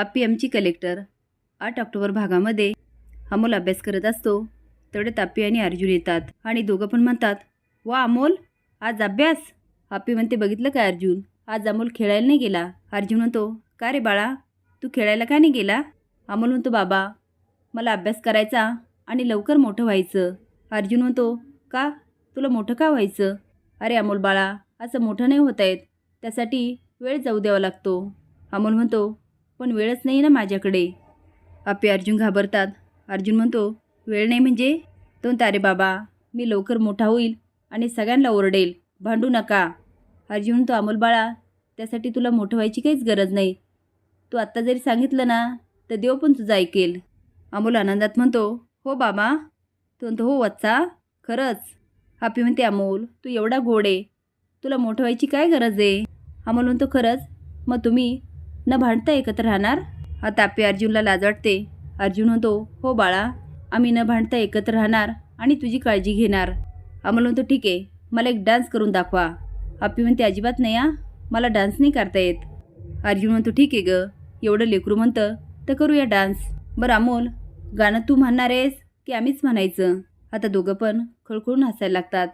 आप्पी आमची कलेक्टर आठ ऑक्टोबर भागामध्ये अमोल अभ्यास करत असतो. तेवढ्यात तापी आणि अर्जुन येतात. आणि दोघं पण म्हणतात वा अमोल आज अभ्यास. आप्पी म्हणते बघितलं का अर्जुन? आज अमोल खेळायला नाही गेला. अर्जुन म्हणतो का रे बाळा? तू खेळायला का नाही गेला? अमोल म्हणतो बाबा मला अभ्यास करायचा आणि लवकर मोठं व्हायचं. अर्जुन म्हणतो का? तुला मोठं का व्हायचं? अरे अमोल बाळा असं मोठं नाही होत आहेत त्यासाठी वेळ जाऊ द्यावा लागतो. अमोल म्हणतो पण वेळच नाही ना माझ्याकडे. आपे अर्जुन घाबरतात. अर्जुन म्हणतो वेळ नाही म्हणजे? दोन तारे बाबा मी लवकर मोठा होईल आणि सगळ्यांना ओरडेल. भांडू नका. अर्जुन म्हणतो अमोल बाळा त्यासाठी तुला मोठं व्हायची काहीच गरज नाही. तू आत्ता जरी सांगितलं ना तर देव पण तुझं ऐकेल. अमोल आनंदात म्हणतो हो बाबा. तो म्हणतो हो वच्चा खरंच. आपी म्हणते अमोल तू एवढा गोड आहे. तुला मोठं व्हायची काय गरज आहे? अमोल म्हणतो खरंच. मग तुम्ही न भांडता एकत्र राहणार? आता आपे अर्जुनला लाज वाटते अर्जुन म्हणतो हो बाळा आम्ही न भांडता एकत्र राहणार आणि तुझी काळजी घेणार. अमोल म्हणतो ठीक आहे मला एक डान्स करून दाखवा. आपी म्हणते अजिबात नाही आ मला डान्स नाही करता येत. अर्जुन म्हणतो ठीक आहे ग एवढं लेकरू म्हणतं तर करूया डान्स. बरं अमोल गाणं तू म्हणणार आहेस की आम्हीच म्हणायचं? आता दोघं पण खळखळून हसायला लागतात.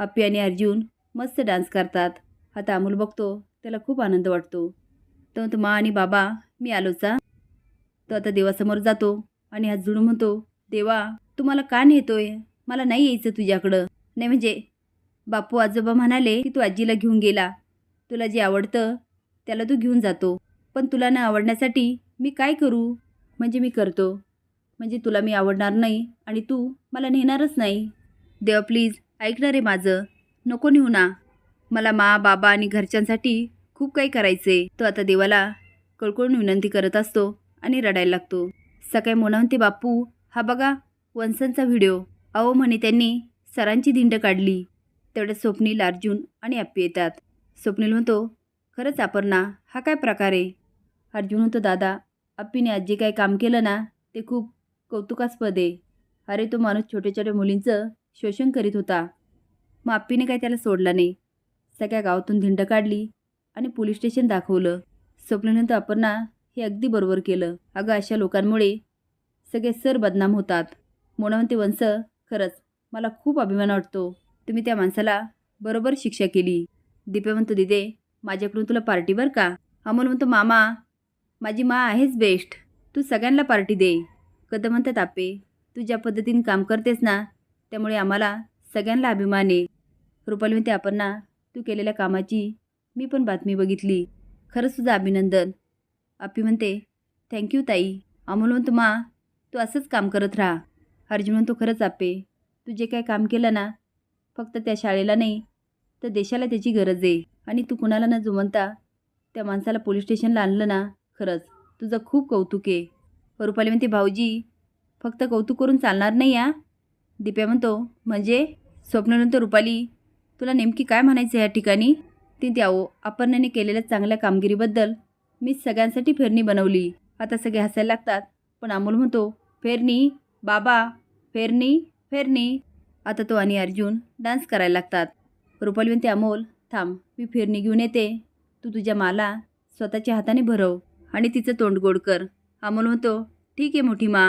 हप्पी आणि अर्जुन मस्त डान्स करतात. आता अमोल बघतो त्याला खूप आनंद वाटतो. तर तो मा आणि बाबा मी आलोचा तो आता देवासमोर जातो आणि हात जोडून म्हणतो देवा तू मला का नेतोय? मला नाही यायचं तुझ्याकडं. नाही म्हणजे बापू आजोबा म्हणाले की तू आजीला घेऊन गेला. तुला जे आवडतं त्याला तू घेऊन जातो. पण तुला न आवडण्यासाठी मी काय करू? म्हणजे मी करतो. म्हणजे तुला मी आवडणार नाही आणि तू मला नेणारच नाही. देवा प्लीज ऐकणार आहे माझं. नको नेऊ ना. मला मा बाबा आणि घरच्यांसाठी खूप काही करायचे. तो आता देवाला कळकळून विनंती करत असतो आणि रडायला लागतो. सकाळी मोना म्हणते बापू हा बघा वंशांचा व्हिडिओ. अहो म्हणे त्यांनी सरांची धिंड काढली. तेवढ्यात स्वप्नील अर्जुन आणि अप्पी येतात. स्वप्नील म्हणतो खरंच अपर्णा हा काय प्रकार आहे? अर्जुन म्हणतो दादा अप्पीने आज जे काही काम केलं ना ते खूप कौतुकास्पद आहे. अरे तो माणूस छोट्या छोट्या मुलींचं शोषण करीत होता. मग अप्पीने काही त्याला सोडला नाही? सगळ्या गावातून धिंड काढली. आणि पोलीस स्टेशन दाखवलं. स्वप्नीनंतर अपर्णा हे अगदी बरोबर केलं. अगं अशा लोकांमुळे सगळे सर बदनाम होतात. मोना म्हणते वंस खरंच मला खूप अभिमान वाटतो. तुम्ही त्या माणसाला बरोबर शिक्षा केली. दिपे म्हणतो दिदे माझ्याकडून तुला पार्टी बर का? अमोल म्हणतो मामा माझी मा आहेच बेस्ट. तू सगळ्यांना पार्टी दे. कदम म्हणतात आपे तू ज्या पद्धतीने काम करतेस ना त्यामुळे आम्हाला सगळ्यांना अभिमान आहे. रुपाली म्हणते आपण ना तू केलेल्या कामाची मी पण बातमी बघितली. खरंच तुझं अभिनंदन. आपी म्हणते थँक्यू ताई. अमोल म्हणतो मा तू असंच काम करत राहा. अर्जुन म्हणतो खरंच आपे तू जे काय काम केलं ना फक्त त्या शाळेला नाही तर देशाला त्याची गरज आहे. आणि तू कुणाला न जुमनता त्या माणसाला पोलीस स्टेशनला आणलं ना खरंच तुझं खूप कौतुक आहे. रुपाली म्हणते भाऊजी फक्त कौतुक करून चालणार नाही या दिप्या म्हणतो म्हणजे? स्वप्नानंतर रुपाली तुला नेमकी काय म्हणायचं या ठिकाणी? ती त्याओ अपर्णाने केलेल्या चांगल्या कामगिरीबद्दल मी सगळ्यांसाठी फेरणी बनवली. आता सगळे हसायला लागतात. पण अमोल म्हणतो फेरणी बाबा फेरणी फेरणी. आता तो आणि अर्जुन डान्स करायला लागतात. रुपाली म्हणते अमोल थांब मी फेरणी घेऊन येते. तू तुझ्या माला स्वतःच्या हाताने भरव आणि तिचं तोंड गोड कर. अमोल म्हणतो ठीक आहे मोठी मा.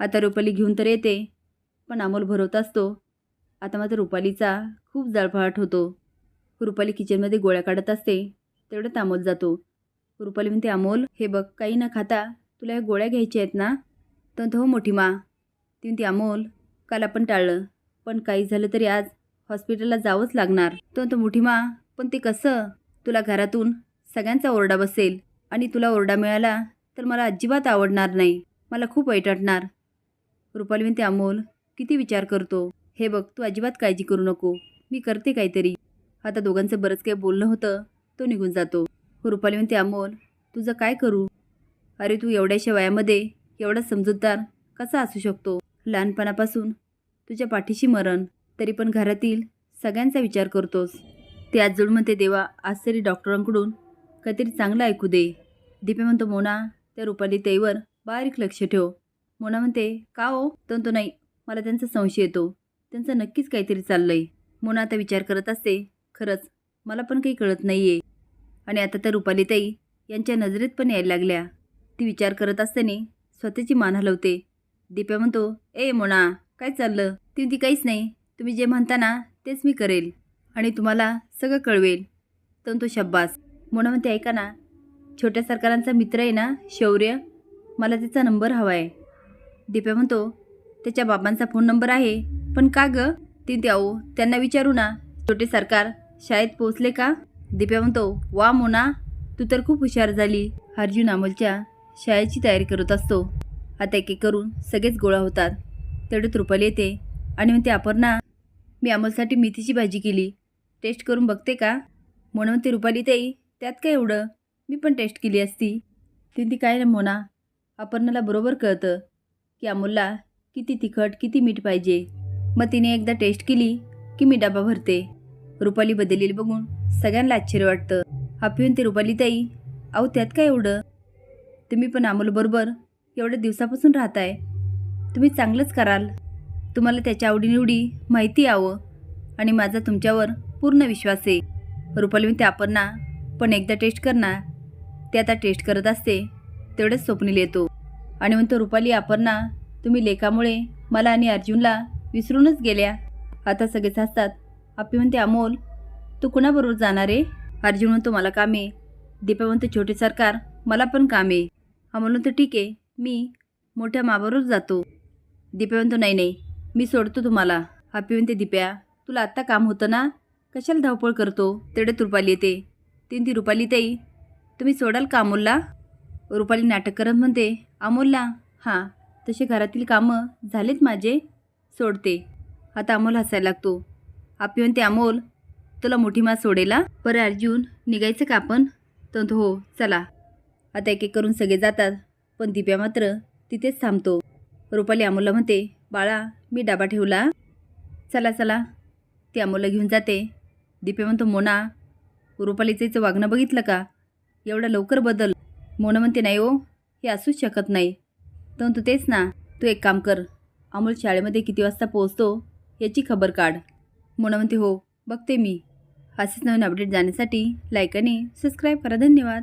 आता रुपाली घेऊन तर येते पण अमोल भरवत असतो. आता मात्र रुपालीचा खूप जळफळाट होतो. रुपाली किचनमध्ये गोळ्या काढत असते. तेवढ्यात अमोल जातो. रुपाली म्हणते अमोल हे बघ काही न खाता तुला ह्या गोळ्या घ्यायच्या आहेत ना? तर हो मोठी मा. ती म्हणते अमोल काल आपण टाळलं. पण काही झालं तरी आज हॉस्पिटलला जावंच लागणार. तर तो मोठी मा पण ते कसं? तुला घरातून सगळ्यांचा ओरडा बसेल. आणि तुला ओरडा मिळाला तर मला अजिबात आवडणार नाही. मला खूप वाईट वाटणार रुपाली म्हणते अमोल किती विचार करतो. हे बघ तू अजिबात काळजी करू नको. मी करते काहीतरी. आता दोघांचं बरंच काही बोलणं होतं तो निघून जातो. रुपाली म्हणते अमोल तुझं काय करू? अरे तू एवढ्याशा वयामध्ये एवढा समजूतदार कसा असू शकतो? लहानपणापासून तुझ्या पाठीशी मरण तरी पण घरातील सगळ्यांचा विचार करतोस. ते आज जोड म्हणते देवा आज तरी डॉक्टरांकडून काहीतरी चांगलं ऐकू दे. दीपे म्हणतो मोना त्या रुपाली ताईवर बारीक लक्ष ठेव. मोना म्हणते का हो? तो नाही मला त्यांचा संशय येतो. त्यांचं नक्कीच काहीतरी चाललंय. मोना आता विचार करत असते खरंच मला पण काही कळत नाही आहे आणि आता तर रुपालीताई यांच्या नजरेत पण यायला लागल्या. ती विचार करत असताना स्वतःची मान हलवते. दिप्या म्हणतो ए मोना काय चाललं? ती ती काहीच नाही. तुम्ही जे म्हणता ना तेच मी करेल. आणि तुम्हाला सगळं कळवेल. तर तो शब्बास मोना म्हणते ऐका ना छोट्या सरकारांचा मित्र आहे ना शौर्य मला त्याचा नंबर हवा आहे. दिप्या म्हणतो त्याच्या बाबांचा फोन नंबर आहे. पण का ग? ती ते त्यांना विचारू ना. छोटे सरकार शाळेत पोचले का? दिप्या म्हणतो वा मोना तू तर खूप हुशार झाली. अर्जुन अमोलच्या शाळेची तयारी करत असतो. आता एक एक करून सगळेच गोळा होतात. तेवढ्यात रुपाली येते आणि म्हणते अपर्णा मी अमोलसाठी मेथीची भाजी केली. टेस्ट करून बघते का? म्हणून ते रुपाली ताई त्यात काय एवढं? मी पण टेस्ट केली असती. ती ती काय ना मोना अपर्णाला बरोबर कळतं की अमोलला किती तिखट किती मीठ पाहिजे. मग तिने एकदा टेस्ट केली की मी डबा भरते. रुपाली बदललेली बघून सगळ्यांना आश्चर्य वाटतं. हापिऊन ते रुपाली ताई अहो त्यात काय एवढं? तुम्ही पण अमोलबरोबर एवढ्या दिवसापासून राहताय. तुम्ही चांगलंच कराल. तुम्हाला त्याच्या आवडीनिवडी माहिती यावं आणि माझा तुमच्यावर पूर्ण विश्वास आहे. रुपाली म्हणते ते ना पण एकदा टेस्ट कर ना. ते आता टेस्ट करत असते तेवढंच स्वप्नील येतो. आणि म्हणतो रुपाली आपणना तुम्ही लेखामुळे मला आणि अर्जुनला विसरूनच गेल्या. आता सगळेच हसतात आपी म्हणते अमोल तू कुणाबरोबर जाणार आहे? अर्जुन म्हणतो मला काम आहे. दीपा म्हणते छोटे सरकार मला पण काम आहे. अमोल म्हणतो ठीक आहे मी मोठ्या माबरोबर जातो. दीपा म्हणतो नाही नाही मी सोडतो तुम्हाला. आपी म्हणते दीप्या तुला आत्ता काम होतं ना? कशाला धावपळ करतो? तेवढ्यात रुपाली येते. तीन ती रुपाली ताई तुम्ही सोडाल का अमोलला? रुपाली नाटक करत म्हणते अमोलला हां तसे घरातील कामं झालेत माझे सोडते. आता अमोल हसायला लागतो. आपण ते अमोल तुला मोठी मा सोडेला. बरं अर्जुन निघायचं का आपण? तर हो चला. आता एक एक करून सगळे जातात पण दिप्या मात्र तिथेच थांबतो. रुपाली अमोलला म्हणते बाळा मी डाबा ठेवला. चला चला. ती अमोलला घेऊन जाते. दिप्या म्हणतो मोना रुपालीचं हिचं वागणं बघितलं का? एवढं लवकर बदल. मोना म्हणते नाही हो हे असूच शकत नाही. तर तू तेच ना तू एक काम कर. अमोल शाळेमध्ये किती वाजता पोहोचतो याची खबर काढ. मोना म्हणते हो बघते मी. असेच नवीन अपडेट जाण्यासाठी लाईक आणि सबस्क्राईब करा. धन्यवाद.